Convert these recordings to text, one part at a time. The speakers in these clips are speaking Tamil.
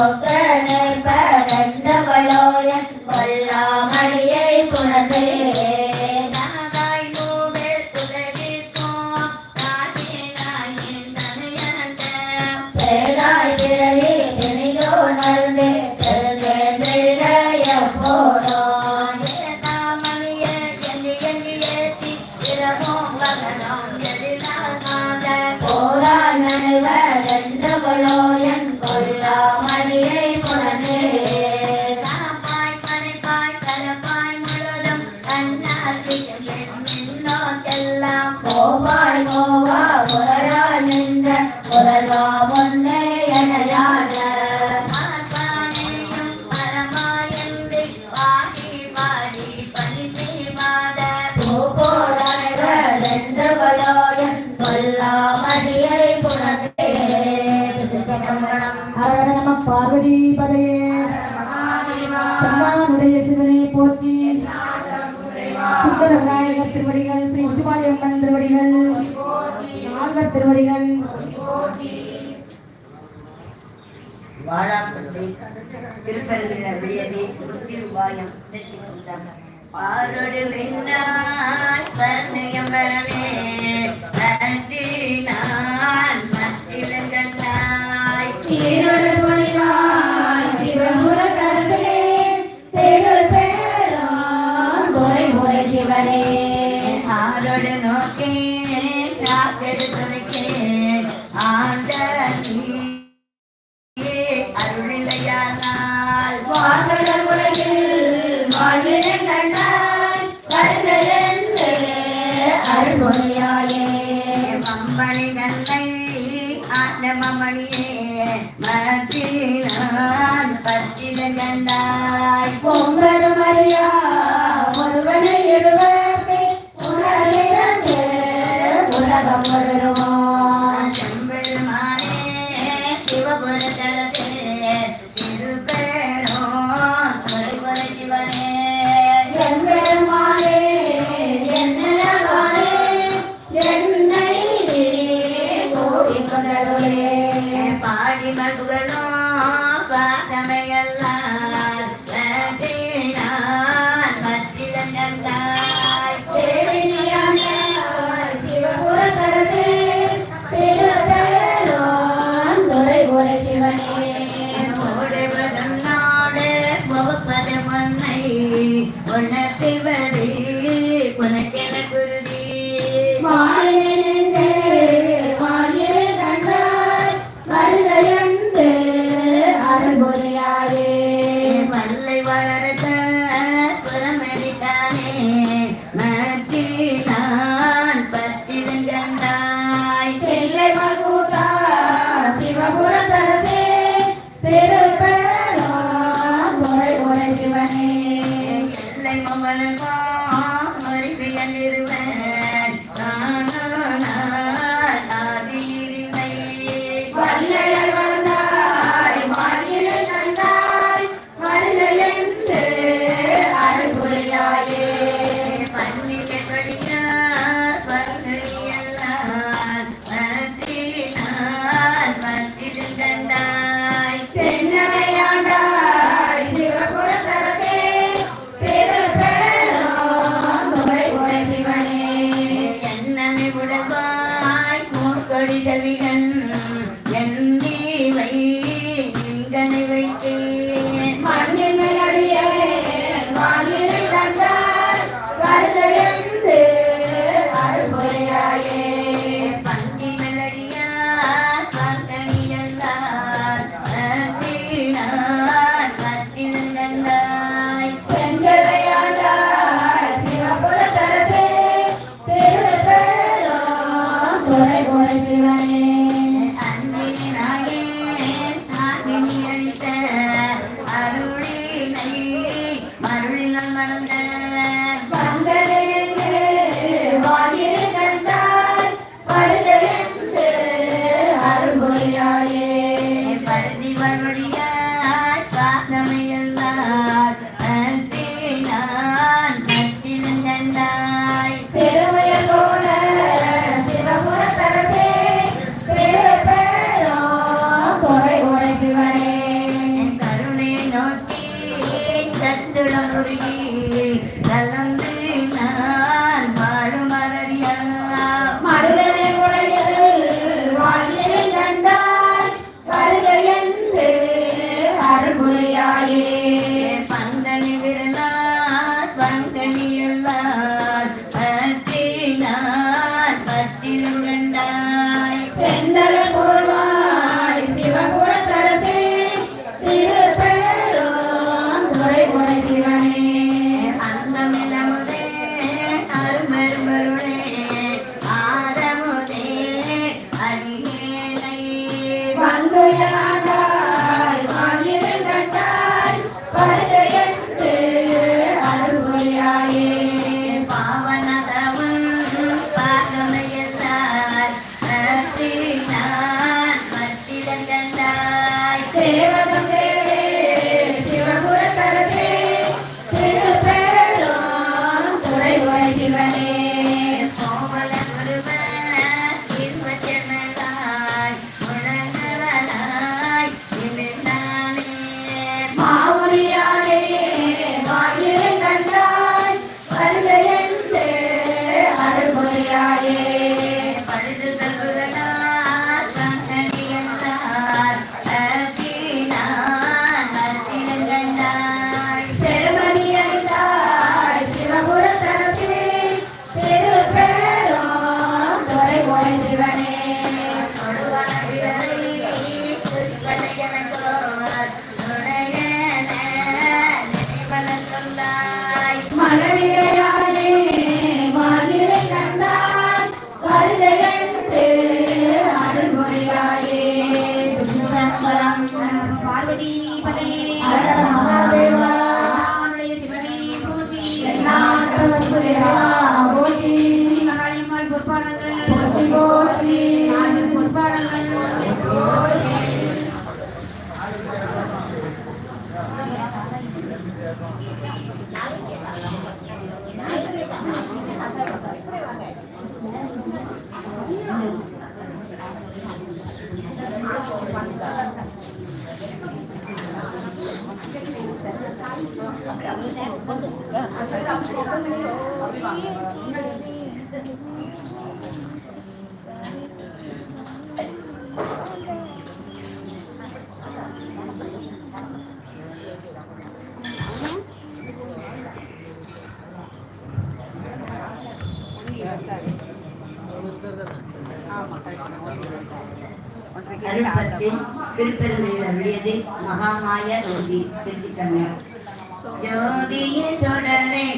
மூத்தனை பரந்தவளோய கொல்லாமடியை குணந்தே Hello. அரகண நம பார்வதி பதையே தன்னாருடைய சிவனை போற்றி. சுந்தரநாயகர் திருவடிகள் ஸ்ரீ சிவாயம்மன் திருவடிகள் ஆழ்வர் திருவடிகள். வாழாப்பட்டி திருப்பரங்கிற விடியதே புத்தி உபாயம் ചേരണം மத்தினான் பத்தின கண்டாய். பொங்கல் மரியா ஒருவனை எழுவர்மே உணர்விடந்தே உலகம் வருவான் அடிமகுகளோ பாதமே Gunny Ricky. அளித்த அருளே திருப்பத்தில் திருப்பெருமையில் அருளியது மகாமாய திருச்சி தமிழர் ஜோதியின் சுடரே.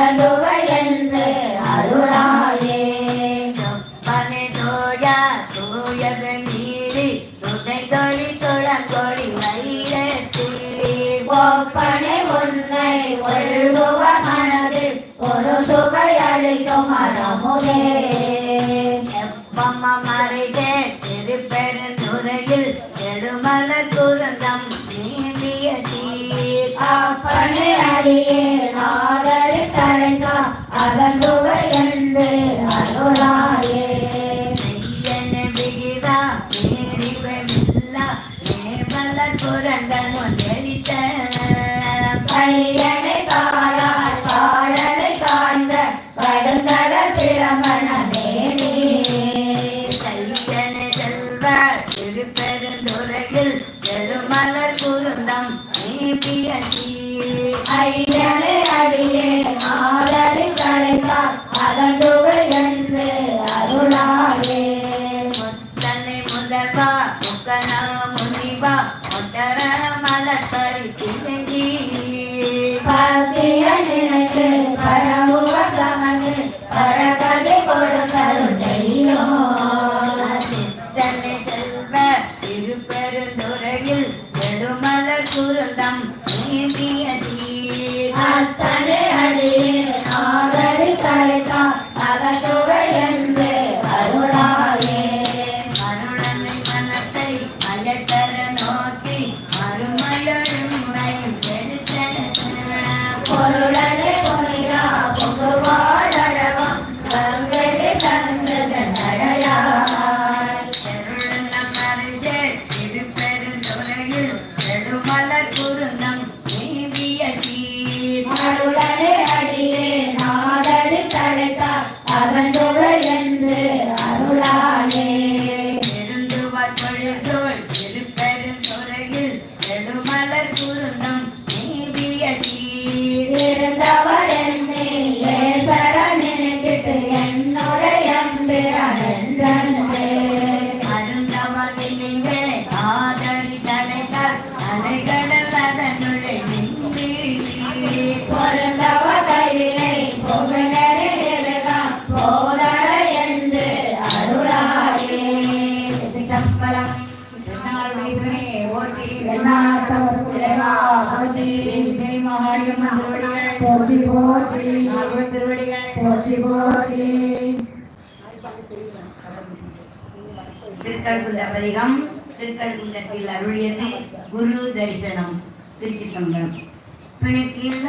மலர்ந்துவையென்று அருளாயே சொப்பனை தோயா தூயது மீறி துணை தொழி சுழங்கொழி வைரத்தி ஒப்பனை உன்னை ஒழுவ மனதில் ஒரு சுவை அளிக்கும் அறமுதே. எப்பம்மா மறைதே திருப்பெருந்துறையில் பெருமலர் குருந்தம் நீந்திய தீ அப்பனை அழியே ஆண்டுவையந்து அருளாயே. விகிதா பேரிவெல்லா நேமல புரங்கள் முதலித்த பையனை காலால் காடலை காய்ந்த படுங்கடல் பிரமண மேலே கையனை செல்வார் திருப்பெருந்துறையில் பெருமலர் குருந்தம் நீ பியசி ஐ மலர் பறித்து Claro. போற்றி போற்றி திருவடிகள் போற்றி போற்றி திருக்கழுகுந்த பதிகம் திருக்கழுகுந்தத்தில் அருளியது குரு தரிசனம் திருச்சிட்டம்பரம்